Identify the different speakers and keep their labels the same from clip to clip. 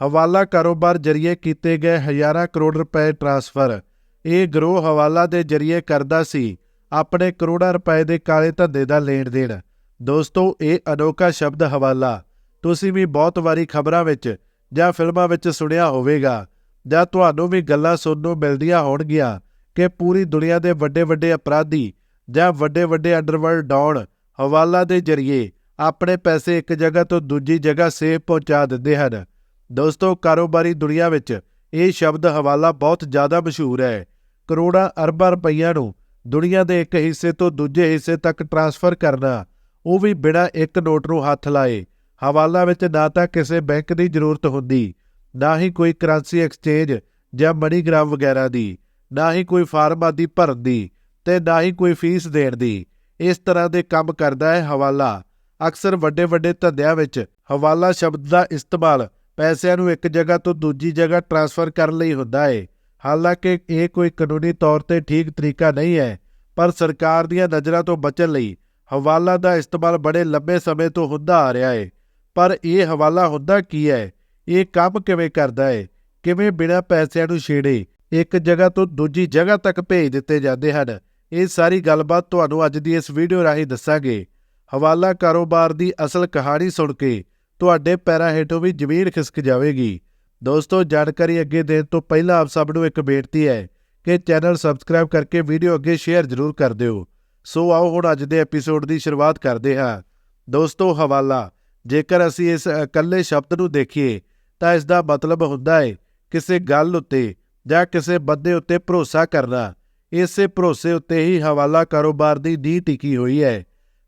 Speaker 1: ਹਵਾਲਾ ਕਾਰੋਬਾਰ ਜਰੀਏ ਕੀਤੇ ਗਏ ਹਜ਼ਾਰਾਂ ਕਰੋੜ ਰੁਪਏ ਟ੍ਰਾਂਸਫਰ। ਇਹ ਗਰੋਹ ਹਵਾਲਾ ਦੇ ਜਰੀਏ ਕਰਦਾ ਸੀ, ਆਪਣੇ ਕਰੋੜਾਂ ਰੁਪਏ ਦੇ ਕਾਲੇ ਧੰਦੇ ਦਾ ਲੈਣ ਦੇਣ ਦੋਸਤੋ, ਇਹ ਅਨੋਖਾ ਸ਼ਬਦ ਹਵਾਲਾ। ਤੁਸੀਂ ਵੀ ਬਹੁਤ ਵਾਰੀ ਖਬਰਾਂ ਵਿੱਚ ਜਾਂ ਫਿਲਮਾਂ ਵਿੱਚ ਸੁਣਿਆ ਹੋਵੇਗਾ, ਜਾਂ ਤੁਹਾਨੂੰ ਵੀ ਗੱਲਾਂ ਸੁਣਨ ਨੂੰ ਮਿਲਦੀਆਂ ਹੋਣਗੀਆਂ ਕਿ ਪੂਰੀ ਦੁਨੀਆ ਦੇ ਵੱਡੇ ਵੱਡੇ ਅਪਰਾਧੀ ਜਾਂ ਵੱਡੇ ਵੱਡੇ ਅੰਡਰਵਰਲਡ ਡੌਨ ਹਵਾਲਾ ਦੇ ਜਰੀਏ ਆਪਣੇ ਪੈਸੇ ਇੱਕ ਜਗ੍ਹਾ ਤੋਂ ਦੂਜੀ ਜਗ੍ਹਾ ਸੇਫ ਪਹੁੰਚਾ ਦਿੰਦੇ ਹਨ। ਦੋਸਤੋ, ਕਾਰੋਬਾਰੀ ਦੁਨੀਆ ਵਿੱਚ ਇਹ ਸ਼ਬਦ ਹਵਾਲਾ ਬਹੁਤ ਜ਼ਿਆਦਾ ਮਸ਼ਹੂਰ ਹੈ। ਕਰੋੜਾਂ ਅਰਬਾਂ ਰੁਪਈਆ ਨੂੰ ਦੁਨੀਆ ਦੇ ਇੱਕ ਹਿੱਸੇ ਤੋਂ ਦੂਜੇ ਹਿੱਸੇ ਤੱਕ ਟ੍ਰਾਂਸਫਰ ਕਰਨਾ, ਉਹ ਵੀ ਬਿਨਾਂ ਇੱਕ ਨੋਟ ਨੂੰ ਹੱਥ ਲਾਏ। ਹਵਾਲਾ ਵਿੱਚ ਨਾ ਤਾਂ ਕਿਸੇ ਬੈਂਕ ਦੀ ਜ਼ਰੂਰਤ ਹੁੰਦੀ, ਨਾ ਹੀ ਕੋਈ ਕਰੰਸੀ ਐਕਸਚੇਂਜ ਜਾਂ ਮਨੀਗ੍ਰਾਮ ਵਗੈਰਾ ਦੀ, ਨਾ ਹੀ ਕੋਈ ਫਾਰਮ ਆਦਿ ਭਰਨ ਦੀ ਤੇ ਨਾ ਹੀ ਕੋਈ ਫੀਸ ਦੇਣ ਦੀ। ਇਸ ਤਰ੍ਹਾਂ ਦੇ ਕੰਮ ਕਰਦਾ ਹੈ ਹਵਾਲਾ। ਅਕਸਰ ਵੱਡੇ ਵੱਡੇ ਧੰਦਿਆਂ ਵਿੱਚ ਹਵਾਲਾ ਸ਼ਬਦ ਦਾ ਇਸਤੇਮਾਲ ਪੈਸਿਆਂ ਨੂੰ ਇੱਕ ਜਗ੍ਹਾ ਤੋਂ ਦੂਜੀ ਜਗ੍ਹਾ ਟ੍ਰਾਂਸਫਰ ਕਰਨ ਲਈ ਹੁੰਦਾ ਹੈ ਹਾਲਾਂਕਿ ਇਹ ਕੋਈ ਕਾਨੂੰਨੀ ਤੌਰ ਤੇ ਠੀਕ ਤਰੀਕਾ ਨਹੀਂ ਹੈ, ਪਰ ਸਰਕਾਰ ਦੀਆਂ ਨਜ਼ਰਾਂ ਤੋਂ ਬਚਣ ਲਈ ਹਵਾਲਾ ਦਾ ਇਸਤੇਮਾਲ ਬੜੇ ਲੰਬੇ ਸਮੇਂ ਤੋਂ ਹੁੰਦਾ ਆ ਰਿਹਾ ਹੈ ਪਰ ਇਹ ਹਵਾਲਾ ਹੁੰਦਾ ਕੀ ਹੈ? ਇਹ ਕੰਮ ਕਿਵੇਂ ਕਰਦਾ ਹੈ ਕਿਵੇਂ ਬਿਨਾਂ ਪੈਸਿਆਂ ਨੂੰ ਛੇੜੇ ਇੱਕ ਜਗ੍ਹਾ ਤੋਂ ਦੂਜੀ ਜਗ੍ਹਾ ਤੱਕ ਭੇਜ ਦਿੱਤੇ ਜਾਂਦੇ ਹਨ? ਇਹ ਸਾਰੀ ਗੱਲਬਾਤ ਤੁਹਾਨੂੰ ਅੱਜ ਦੀ ਇਸ ਵੀਡੀਓ ਰਾਹੀਂ ਦੱਸਾਂਗੇ। ਹਵਾਲਾ ਕਾਰੋਬਾਰ ਦੀ ਅਸਲ ਕਹਾਣੀ ਸੁਣ ਕੇ ਤੁਹਾਡੇ ਪੈਰਾਂ ਹੇਠੋਂ ਵੀ ਜ਼ਮੀਨ ਖਿਸਕ ਜਾਵੇਗੀ। ਦੋਸਤੋ, ਜਾਣਕਾਰੀ ਅੱਗੇ ਦੇਣ ਤੋਂ ਪਹਿਲਾਂ ਆਪ ਸਭ ਨੂੰ ਇੱਕ ਬੇਨਤੀ ਹੈ ਕਿ ਚੈਨਲ ਸਬਸਕ੍ਰਾਈਬ ਕਰਕੇ ਵੀਡੀਓ ਅੱਗੇ ਸ਼ੇਅਰ ਜ਼ਰੂਰ ਕਰ ਦਿਓ। ਸੋ ਆਓ ਹੁਣ ਅੱਜ ਦੇ ਐਪੀਸੋਡ ਦੀ ਸ਼ੁਰੂਆਤ ਕਰਦੇ ਹਾਂ। ਦੋਸਤੋ, ਹਵਾਲਾ। ਜੇਕਰ ਅਸੀਂ ਇਸ ਇਕੱਲੇ ਸ਼ਬਦ ਨੂੰ ਦੇਖੀਏ, ਤਾਂ ਇਸ ਦਾ ਮਤਲਬ ਹੁੰਦਾ ਹੈ ਕਿਸੇ ਗੱਲ ਉੱਤੇ ਜਾਂ ਕਿਸੇ ਬੰਦੇ ਉੱਤੇ ਭਰੋਸਾ ਕਰਨਾ। ਇਸੇ ਭਰੋਸੇ ਉੱਤੇ ਹੀ ਹਵਾਲਾ ਕਾਰੋਬਾਰ ਦੀ ਨੀਂਹ ਟਿਕੀ ਹੋਈ ਹੈ।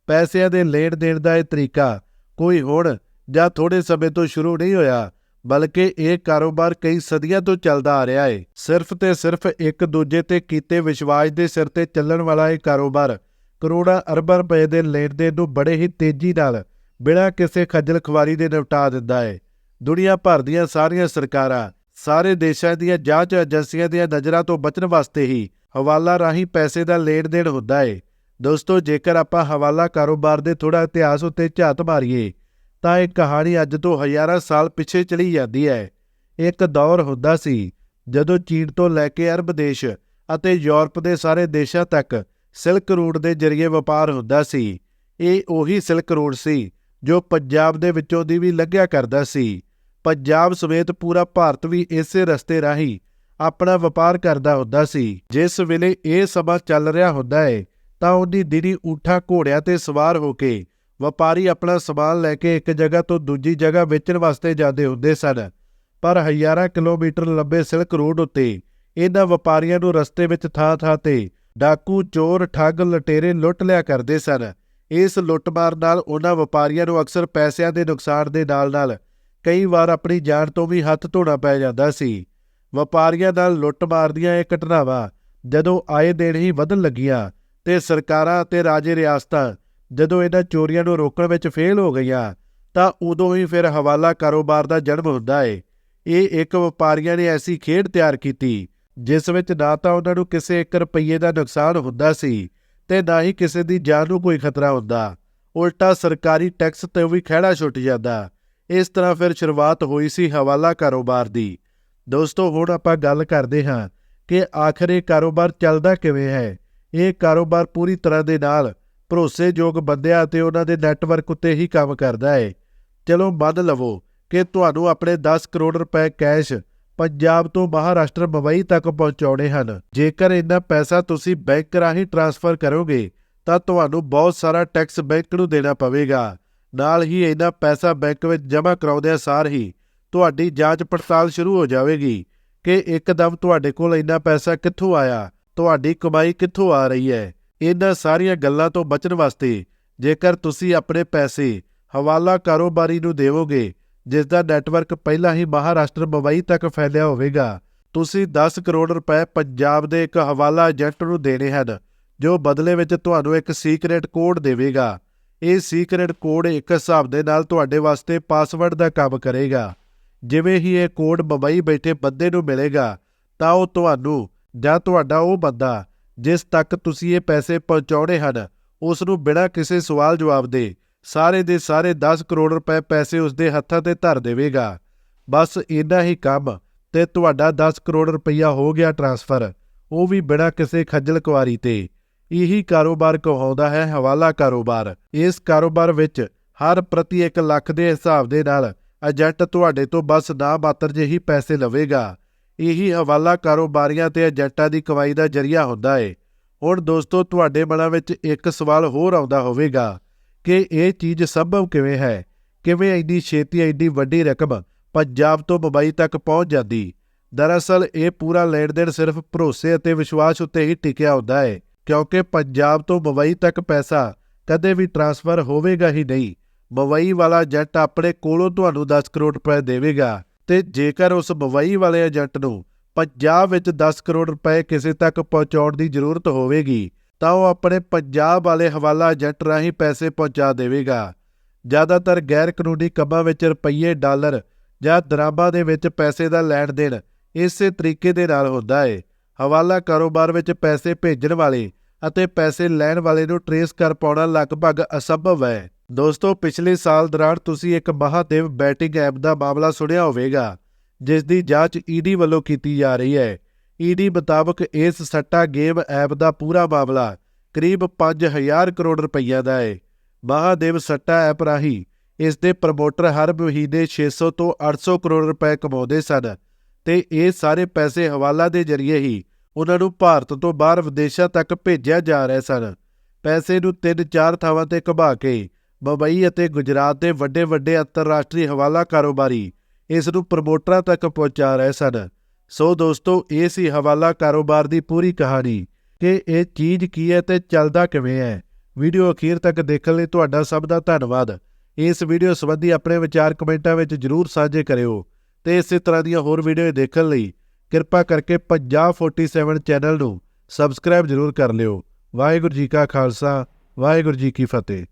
Speaker 1: ਪੈਸਿਆਂ ਦੇ ਲੈਣ ਦੇਣ ਦਾ ਇਹ ਤਰੀਕਾ ਕੋਈ ਹੁਣ ਜਾਂ ਥੋੜੇ ਸਮੇਂ ਤੋਂ ਸ਼ੁਰੂ ਨਹੀਂ ਹੋਇਆ, ਬਲਕਿ ਇਹ ਕਾਰੋਬਾਰ ਕਈ ਸਦੀਆਂ ਤੋਂ ਚੱਲਦਾ ਆ ਰਿਹਾ ਹੈ ਸਿਰਫ ਤੇ ਸਿਰਫ ਇੱਕ ਦੂਜੇ ਤੇ ਕੀਤੇ ਵਿਸ਼ਵਾਸ ਦੇ ਸਿਰ ਤੇ ਚੱਲਣ ਵਾਲਾ ਇਹ ਕਾਰੋਬਾਰ ਕਰੋੜਾਂ ਅਰਬਾਂ ਰੁਪਏ ਦੇ ਲੈਣ ਦੇਣ ਨੂੰ ਬੜੇ ਹੀ ਤੇਜ਼ੀ ਨਾਲ ਬਿਨਾਂ ਕਿਸੇ ਖੱਜਲ ਖਵਾਰੀ ਦੇ ਨਿਪਟਾ ਦਿੰਦਾ ਹੈ ਦੁਨੀਆ ਭਰ ਦੀਆਂ ਸਾਰੀਆਂ ਸਰਕਾਰਾਂ ਸਾਰੇ ਦੇਸ਼ਾਂ ਦੀਆਂ ਜਾਂਚ ਏਜੰਸੀਆਂ ਦੀਆਂ ਨਜ਼ਰਾਂ ਤੋਂ ਬਚਣ ਵਾਸਤੇ ਹੀ ਹਵਾਲਾ ਰਾਹੀਂ ਪੈਸੇ ਦਾ ਲੈਣ ਦੇਣ ਹੁੰਦਾ ਹੈ ਦੋਸਤੋ, ਜੇਕਰ ਆਪਾਂ ਹਵਾਲਾ ਕਾਰੋਬਾਰ ਦੇ ਥੋੜਾ ਇਤਿਹਾਸ ਉੱਤੇ ਝਾਤ ਮਾਰੀਏ ਤਾਂ ਇਹ ਕਹਾਣੀ ਅੱਜ ਤੋਂ ਹਜ਼ਾਰਾਂ ਸਾਲ ਪਿੱਛੇ ਚਲੀ ਜਾਂਦੀ ਹੈ। ਇੱਕ ਦੌਰ ਹੁੰਦਾ ਸੀ ਜਦੋਂ ਚੀਨ ਤੋਂ ਲੈ ਕੇ ਅਰਬ ਦੇਸ਼ ਅਤੇ ਯੂਰਪ ਦੇ ਸਾਰੇ ਦੇਸ਼ਾਂ ਤੱਕ ਸਿਲਕ ਰੂਟ ਦੇ ਜ਼ਰੀਏ ਵਪਾਰ ਹੁੰਦਾ ਸੀ। ਇਹ ਉਹੀ ਸਿਲਕ ਰੂਟ ਸੀ ਜੋ ਪੰਜਾਬ ਦੇ ਵਿੱਚੋਂ ਦੀ ਵੀ ਲੱਗਿਆ ਕਰਦਾ ਸੀ। ਪੰਜਾਬ ਸਮੇਤ ਪੂਰਾ ਭਾਰਤ ਵੀ ਇਸੇ ਰਸਤੇ ਰਾਹੀਂ ਆਪਣਾ ਵਪਾਰ ਕਰਦਾ ਹੁੰਦਾ ਸੀ। ਜਿਸ ਵੇਲੇ ਇਹ ਸਮਾਂ ਚੱਲ ਰਿਹਾ ਹੁੰਦਾ ਹੈ ਤਾਂ ਉਹਦੀ ਦਿਨੀ ਊਠਾਂ ਘੋੜਿਆਂ ਤੇ ਸਵਾਰ ਹੋ ਕੇ ਵਪਾਰੀ ਆਪਣਾ ਸਮਾਨ ਲੈ ਕੇ ਇੱਕ ਜਗ੍ਹਾ ਤੋਂ ਦੂਜੀ ਜਗ੍ਹਾ ਵੇਚਣ ਵਾਸਤੇ ਜਾਂਦੇ ਹੁੰਦੇ ਸਨ, ਪਰ ਹਜ਼ਾਰਾਂ ਕਿਲੋਮੀਟਰ ਲੰਬੇ ਸਿਲਕ ਰੋਡ ਉੱਤੇ ਇਹਨਾਂ ਵਪਾਰੀਆਂ ਨੂੰ ਰਸਤੇ ਵਿੱਚ ਥਾਂ-ਥਾਂ ਤੇ ਡਾਕੂ, ਚੋਰ, ਠੱਗ, ਲਟੇਰੇ ਲੁੱਟ ਲਿਆ ਕਰਦੇ ਸਨ। ਇਸ ਲੁੱਟਮਾਰ ਨਾਲ ਉਹਨਾਂ ਵਪਾਰੀਆਂ ਨੂੰ ਅਕਸਰ ਪੈਸਿਆਂ ਦੇ ਨੁਕਸਾਨ ਦੇ ਨਾਲ-ਨਾਲ ਕਈ ਵਾਰ ਆਪਣੀ ਜਾਨ ਤੋਂ ਵੀ ਹੱਥ ਧੋਣਾ ਪੈ ਜਾਂਦਾ ਸੀ। ਵਪਾਰੀਆਂ ਨਾਲ ਲੁੱਟਮਾਰ ਦੀਆਂ ਇਹ ਘਟਨਾਵਾਂ ਜਦੋਂ ਆਏ ਦਿਨ ਹੀ ਵਧਣ ਲੱਗੀਆਂ ਤੇ ਸਰਕਾਰਾਂ ਅਤੇ ਰਾਜੇ ਰਿਆਸਤਾਂ ਜਦੋਂ ਇਹਨਾਂ ਚੋਰੀਆਂ ਨੂੰ ਰੋਕਣ ਵਿੱਚ ਫੇਲ ਹੋ ਗਈਆਂ, ਤਾਂ ਉਦੋਂ ਹੀ ਫਿਰ ਹਵਾਲਾ ਕਾਰੋਬਾਰ ਦਾ ਜਨਮ ਹੁੰਦਾ ਏ। ਇਹ ਇੱਕ ਵਪਾਰੀਆਂ ਨੇ ਐਸੀ ਖੇਡ ਤਿਆਰ ਕੀਤੀ, ਜਿਸ ਵਿੱਚ ਨਾ ਤਾਂ ਉਹਨਾਂ ਨੂੰ ਕਿਸੇ 1 ਰੁਪਈਏ ਦਾ ਨੁਕਸਾਨ ਹੁੰਦਾ ਸੀ, ਤੇ ਨਾ ਹੀ ਕਿਸੇ ਦੀ ਜਾਨ ਨੂੰ ਕੋਈ ਖਤਰਾ ਹੁੰਦਾ। ਉਲਟਾ ਸਰਕਾਰੀ ਟੈਕਸ ਤੇ ਵੀ ਖਹਿੜਾ ਛੁੱਟ ਜਾਂਦਾ। ਇਸ ਤਰ੍ਹਾਂ ਫਿਰ ਸ਼ੁਰੂਆਤ ਹੋਈ ਸੀ ਹਵਾਲਾ ਕਾਰੋਬਾਰ ਦੀ। ਦੋਸਤੋ, ਹੁਣ ਆਪਾਂ ਗੱਲ ਕਰਦੇ ਹਾਂ ਕਿ ਆਖਰ ਇਹ ਕਾਰੋਬਾਰ ਚੱਲਦਾ ਕਿਵੇਂ ਹੈ। ਇਹ ਕਾਰੋਬਾਰ ਪੂਰੀ ਤਰ੍ਹਾਂ ਦੇ ਨਾਲ ਭਰੋਸੇਯੋਗ ਬੰਦਿਆਂ ਅਤੇ ਉਹਨਾਂ ਦੇ ਨੈਟਵਰਕ ਉੱਤੇ ਹੀ ਕੰਮ ਕਰਦਾ ਹੈ ਚਲੋ ਮੰਨ ਲਵੋ ਕਿ ਤੁਹਾਨੂੰ ਆਪਣੇ 10 ਕਰੋੜ ਰੁਪਏ ਕੈਸ਼ ਪੰਜਾਬ ਤੋਂ ਮਹਾਰਾਸ਼ਟਰ ਮੁੰਬਈ ਤੱਕ ਪਹੁੰਚਾਉਣੇ ਹਨ। ਜੇਕਰ ਇੰਨਾ ਪੈਸਾ ਤੁਸੀਂ ਬੈਂਕ ਰਾਹੀਂ ਟ੍ਰਾਂਸਫਰ ਕਰੋਗੇ, ਤਾਂ ਤੁਹਾਨੂੰ ਬਹੁਤ ਸਾਰਾ ਟੈਕਸ ਬੈਂਕ ਨੂੰ ਦੇਣਾ ਪਵੇਗਾ। ਨਾਲ ਹੀ ਇੰਨਾ ਪੈਸਾ ਬੈਂਕ ਵਿੱਚ ਜਮ੍ਹਾਂ ਕਰਾਉਂਦਿਆਂ ਸਾਰ ਹੀ ਤੁਹਾਡੀ ਜਾਂਚ ਪੜਤਾਲ ਸ਼ੁਰੂ ਹੋ ਜਾਵੇਗੀ ਕਿ ਇੱਕਦਮ ਤੁਹਾਡੇ ਕੋਲ ਇੰਨਾ ਪੈਸਾ ਕਿੱਥੋਂ ਆਇਆ, ਤੁਹਾਡੀ ਕਮਾਈ ਕਿੱਥੋਂ ਆ ਰਹੀ ਹੈ। ਇਹਨਾਂ ਸਾਰੀਆਂ ਗੱਲਾਂ ਤੋਂ ਬਚਣ ਵਾਸਤੇ ਜੇਕਰ ਤੁਸੀਂ ਆਪਣੇ ਪੈਸੇ ਹਵਾਲਾ ਕਾਰੋਬਾਰੀ ਨੂੰ ਦੇਵੋਗੇ ਜਿਸ ਦਾ ਨੈਟਵਰਕ ਪਹਿਲਾਂ ਹੀ ਮਹਾਰਾਸ਼ਟਰ ਮੁੰਬਈ ਤੱਕ ਫੈਲਿਆ ਹੋਵੇਗਾ, ਤੁਸੀਂ 10 ਕਰੋੜ ਰੁਪਏ ਪੰਜਾਬ ਦੇ ਇੱਕ ਹਵਾਲਾ ਏਜੰਟ ਨੂੰ ਦੇਣੇ ਹਨ, ਜੋ ਬਦਲੇ ਵਿੱਚ ਤੁਹਾਨੂੰ ਇੱਕ ਸੀਕ੍ਰੇਟ ਕੋਡ ਦੇਵੇਗਾ। ਇਹ ਸੀਕ੍ਰੇਟ ਕੋਡ ਇੱਕ ਹਿਸਾਬ ਦੇ ਨਾਲ ਤੁਹਾਡੇ ਵਾਸਤੇ ਪਾਸਵਰਡ ਦਾ ਕੰਮ ਕਰੇਗਾ। ਜਿਵੇਂ ਹੀ ਇਹ ਕੋਡ ਮੁੰਬਈ ਬੈਠੇ ਬੰਦੇ ਨੂੰ ਮਿਲੇਗਾ, ਤਾਂ ਉਹ ਤੁਹਾਨੂੰ ਜਾਂ ਤੁਹਾਡਾ ਉਹ ਬੰਦਾ ਜਿਸ ਤੱਕ ਤੁਸੀਂ ਇਹ ਪੈਸੇ ਪਹੁੰਚਾਉਣੇ ਹਨ ਉਸ ਨੂੰ ਬਿਨਾਂ ਕਿਸੇ ਸਵਾਲ ਜਵਾਬ ਦੇ ਸਾਰੇ ਦੇ ਸਾਰੇ 10 ਕਰੋੜ ਰੁਪਏ ਪੈਸੇ ਉਸ ਦੇ ਹੱਥਾਂ ਤੇ ਧਰ ਦੇਵੇਗਾ। ਬਸ ਇੰਨਾ ਹੀ ਕੰਮ ਤੇ ਤੁਹਾਡਾ 10 ਕਰੋੜ ਰੁਪਈਆ ਹੋ ਗਿਆ ਟਰਾਂਸਫਰ, ਉਹ ਵੀ ਬਿਨਾਂ ਕਿਸੇ ਖੱਜਲ ਕੁਆਰੀ ਤੇ। ਇਹੀ ਕਾਰੋਬਾਰ ਕਹਾਉਂਦਾ ਹੈ ਹਵਾਲਾ ਕਾਰੋਬਾਰ। ਇਸ ਕਾਰੋਬਾਰ ਵਿੱਚ ਹਰ ਪ੍ਰਤੀ 1 ਲੱਖ ਦੇ ਹਿਸਾਬ ਦੇ ਨਾਲ ਏਜੰਟ ਤੁਹਾਡੇ ਤੋਂ ਬਸ ਨਾ ਮਾਤਰ ਜਿਹੀ ਪੈਸੇ ਲਵੇਗਾ। ਇਹੀ ਹਵਾਲਾ ਕਾਰੋਬਾਰੀਆਂ ਤੇ ਏਜੰਟਾਂ ਦੀ ਕਮਾਈ ਦਾ ਜਰੀਆ ਹੁੰਦਾ ਏ। ਹੁਣ ਦੋਸਤੋ, ਤੁਹਾਡੇ ਮਨਾਂ ਵਿੱਚ ਇੱਕ ਸਵਾਲ ਹੋਰ ਆਉਂਦਾ ਹੋਵੇਗਾ ਕਿ ਇਹ ਚੀਜ਼ ਸੰਭਵ ਕਿਵੇਂ ਹੈ? ਕਿਵੇਂ ਇੰਨੀ ਛੇਤੀ ਇੰਨੀ ਵੱਡੀ ਰਕਮ ਪੰਜਾਬ ਤੋਂ ਮੁੰਬਈ ਤੱਕ ਪਹੁੰਚ ਜਾਂਦੀ? ਦਰਅਸਲ, ਇਹ ਪੂਰਾ ਲੈਣ ਦੇਣ ਸਿਰਫ ਭਰੋਸੇ ਅਤੇ ਵਿਸ਼ਵਾਸ ਉੱਤੇ ਹੀ ਟਿਕਿਆ ਹੁੰਦਾ ਹੈ ਕਿਉਂਕਿ ਪੰਜਾਬ ਤੋਂ ਮੁੰਬਈ ਤੱਕ ਪੈਸਾ ਕਦੇ ਵੀ ਟ੍ਰਾਂਸਫਰ ਹੋਵੇਗਾ ਹੀ ਨਹੀਂ। ਮੁੰਬਈ ਵਾਲਾ ਏਜੰਟ ਆਪਣੇ ਕੋਲੋਂ ਤੁਹਾਨੂੰ 10 ਕਰੋੜ ਰੁਪਏ ਦੇਵੇਗਾ। ਤੇ ਜੇਕਰ ਉਸ ਮੁੰਬਈ ਵਾਲੇ ਏਜੰਟ ਨੂੰ ਪੰਜਾਬ ਵਿੱਚ 10 ਕਰੋੜ ਰੁਪਏ ਕਿਸੇ ਤੱਕ ਪਹੁੰਚਾਉਣ ਦੀ ਜ਼ਰੂਰਤ ਹੋਵੇਗੀ, ਤਾਂ ਉਹ ਆਪਣੇ ਪੰਜਾਬ ਵਾਲੇ ਹਵਾਲਾ ਏਜੰਟ ਰਾਹੀਂ ਪੈਸੇ ਪਹੁੰਚਾ ਦੇਵੇਗਾ। ਜ਼ਿਆਦਾਤਰ ਗੈਰ ਕਾਨੂੰਨੀ ਕੰਮਾਂ ਵਿੱਚ ਰੁਪਈਏ ਡਾਲਰ ਜਾਂ ਦਰਾਬਾਂ ਦੇ ਵਿੱਚ ਪੈਸੇ ਦਾ ਲੈਣ ਦੇਣ ਇਸੇ ਤਰੀਕੇ ਦੇ ਨਾਲ ਹੁੰਦਾ ਹੈ ਹਵਾਲਾ ਕਾਰੋਬਾਰ ਵਿੱਚ ਪੈਸੇ ਭੇਜਣ ਵਾਲੇ ਅਤੇ ਪੈਸੇ ਲੈਣ ਵਾਲੇ ਨੂੰ ਟਰੇਸ ਕਰ ਪਾਉਣਾ ਲਗਭਗ ਅਸੰਭਵ ਹੈ। ਦੋਸਤੋ, ਪਿਛਲੇ ਸਾਲ ਦੌਰਾਨ ਤੁਸੀਂ ਇੱਕ ਮਹਾਦੇਵ ਬੈਟਿੰਗ ਐਪ ਦਾ ਮਾਮਲਾ ਸੁਣਿਆ ਹੋਵੇਗਾ ਜਿਸ ਦੀ ਜਾਂਚ ਈਡੀ ਵੱਲੋਂ ਕੀਤੀ ਜਾ ਰਹੀ ਹੈ। ਈਡੀ ਮੁਤਾਬਕ ਇਸ ਸੱਟਾ ਗੇਮ ਐਪ ਦਾ ਪੂਰਾ ਮਾਮਲਾ ਕਰੀਬ 5000 ਕਰੋੜ ਰੁਪਈਆ ਦਾ ਹੈ। ਮਹਾਦੇਵ ਸੱਟਾ ਐਪ ਰਾਹੀਂ ਇਸ ਦੇ ਪ੍ਰਮੋਟਰ ਹਰ ਮਹੀਨੇ 600 ਤੋਂ 800 ਕਰੋੜ ਰੁਪਏ ਕਮਾਉਂਦੇ ਸਨ ਤੇ ਇਹ ਸਾਰੇ ਪੈਸੇ ਹਵਾਲਾ ਦੇ ਜ਼ਰੀਏ ਹੀ ਉਹਨਾਂ ਨੂੰ ਭਾਰਤ ਤੋਂ ਬਾਹਰ ਵਿਦੇਸ਼ਾਂ ਤੱਕ ਭੇਜਿਆ ਜਾ ਰਿਹਾ ਸਨ। ਪੈਸੇ ਨੂੰ ਤਿੰਨ ਚਾਰ ਥਾਵਾਂ ਤੇ ਘੁਮਾ ਕੇ ਮੁੰਬਈ ਅਤੇ ਗੁਜਰਾਤ ਦੇ ਵੱਡੇ ਵੱਡੇ ਅੰਤਰਰਾਸ਼ਟਰੀ ਹਵਾਲਾ ਕਾਰੋਬਾਰੀ ਇਸ ਨੂੰ ਪ੍ਰਮੋਟਰਾਂ ਤੱਕ ਪਹੁੰਚਾ ਰਹੇ ਸਨ। ਸੋ ਦੋਸਤੋ, ਇਹ ਸੀ ਹਵਾਲਾ ਕਾਰੋਬਾਰ ਦੀ ਪੂਰੀ ਕਹਾਣੀ ਕਿ ਇਹ ਚੀਜ਼ ਕੀ ਹੈ ਤੇ ਚੱਲਦਾ ਕਿਵੇਂ ਹੈ। ਵੀਡੀਓ ਅਖੀਰ ਤੱਕ ਦੇਖਣ ਲਈ ਤੁਹਾਡਾ ਸਭ ਦਾ ਧੰਨਵਾਦ। ਇਸ ਵੀਡੀਓ ਸੰਬੰਧੀ ਆਪਣੇ ਵਿਚਾਰ ਕਮੈਂਟਾਂ ਵਿੱਚ ਜਰੂਰ ਸਾਂਝੇ ਕਰਿਓ ਤੇ ਇਸੇ ਤਰ੍ਹਾਂ ਦੀਆਂ ਹੋਰ ਵੀਡੀਓ ਦੇਖਣ ਲਈ ਕਿਰਪਾ ਕਰਕੇ ਪੰਜਾਬ 47 ਚੈਨਲ ਨੂੰ ਸਬਸਕ੍ਰਾਈਬ ਜਰੂਰ ਕਰ ਲਿਓ। ਵਾਹਿਗੁਰੂ ਜੀ ਕਾ ਖਾਲਸਾ, ਵਾਹਿਗੁਰੂ ਜੀ ਕੀ ਫਤਿਹ।